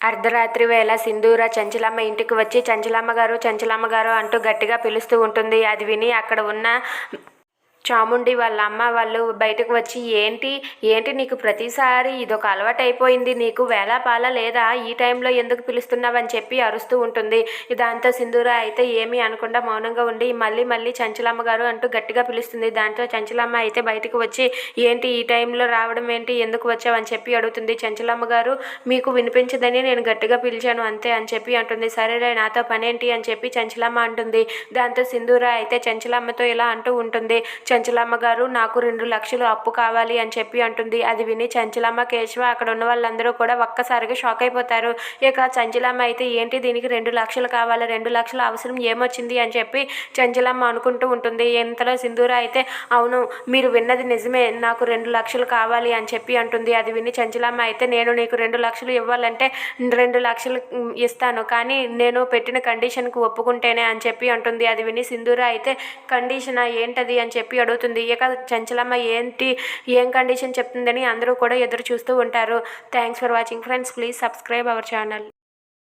అర్ధరాత్రి వేళ సింధూర చంచలమ్మ ఇంటికి వచ్చి చంచలమ్మ గారు చంచలమ్మ గారు అంటూ గట్టిగా పిలుస్తూ ఉంటుంది. అది విని అక్కడ ఉన్న చాముండి వాళ్ళ అమ్మ వాళ్ళు బయటకు వచ్చి ఏంటి? ఏంటి నీకు ప్రతిసారి ఇదొక అలవాటు అయిపోయింది నీకు వేళాపాల లేదా? ఈ టైంలో ఎందుకు పిలుస్తున్నావని చెప్పి అరుస్తూ ఉంటుంది. దాంతో సింధూర అయితే ఏమీ అనకుండా మౌనంగా ఉండి మళ్ళీ మళ్ళీ చంచలమ్మ గారు అంటూ గట్టిగా పిలుస్తుంది. దాంతో చంచలమ్మ అయితే బయటకు వచ్చి ఏంటి ఈ టైంలో రావడం ఏంటి? ఎందుకు వచ్చావని చెప్పి అడుగుతుంది. చంచలమ్మ గారు మీకు వినిపించదని నేను గట్టిగా పిలిచాను అంతే అని చెప్పి అంటుంది. సరేలే నాతో పనేంటి? అని చెప్పి చంచలమ్మ అంటుంది. దాంతో సింధూర అయితే చంచలమ్మతో ఇలా అంటూ ఉంటుంది. చంచలమ్మ గారు నాకు రెండు లక్షలు అప్పు కావాలి అని చెప్పి అంటుంది. అది విని చంచలమ్మ కేశవ అక్కడ ఉన్న వాళ్ళందరూ కూడా ఒక్కసారిగా షాక్ అయిపోతారు. ఇక చంచలమ్మ అయితే ఏంటి దీనికి రెండు లక్షలు కావాలి? రెండు లక్షల అవసరం ఏమొచ్చింది? అని చెప్పి చంచలమ్మ అనుకుంటూ ఉంటుంది. ఇంతలో సింధూర అయితే అవును మీరు విన్నది నిజమే. నాకు రెండు లక్షలు కావాలి అని చెప్పి అంటుంది. అది విని చంచలమ్మ అయితే నేను నీకు రెండు లక్షలు ఇవ్వాలంటే రెండు లక్షలు ఇస్తాను. కానీ నేను పెట్టిన కండిషన్కి ఒప్పుకుంటేనే అని చెప్పి అంటుంది. అది విని సింధూర అయితే కండిషన్? ఏంటది? అని చెప్పి అడుగుతుంది. ఇక చంచలమ్మ ఏంటి ఏం కండిషన్ చెప్తుందని అందరూ కూడా ఎదురు చూస్తూ ఉంటారు. Thanks for watching friends please subscribe our channel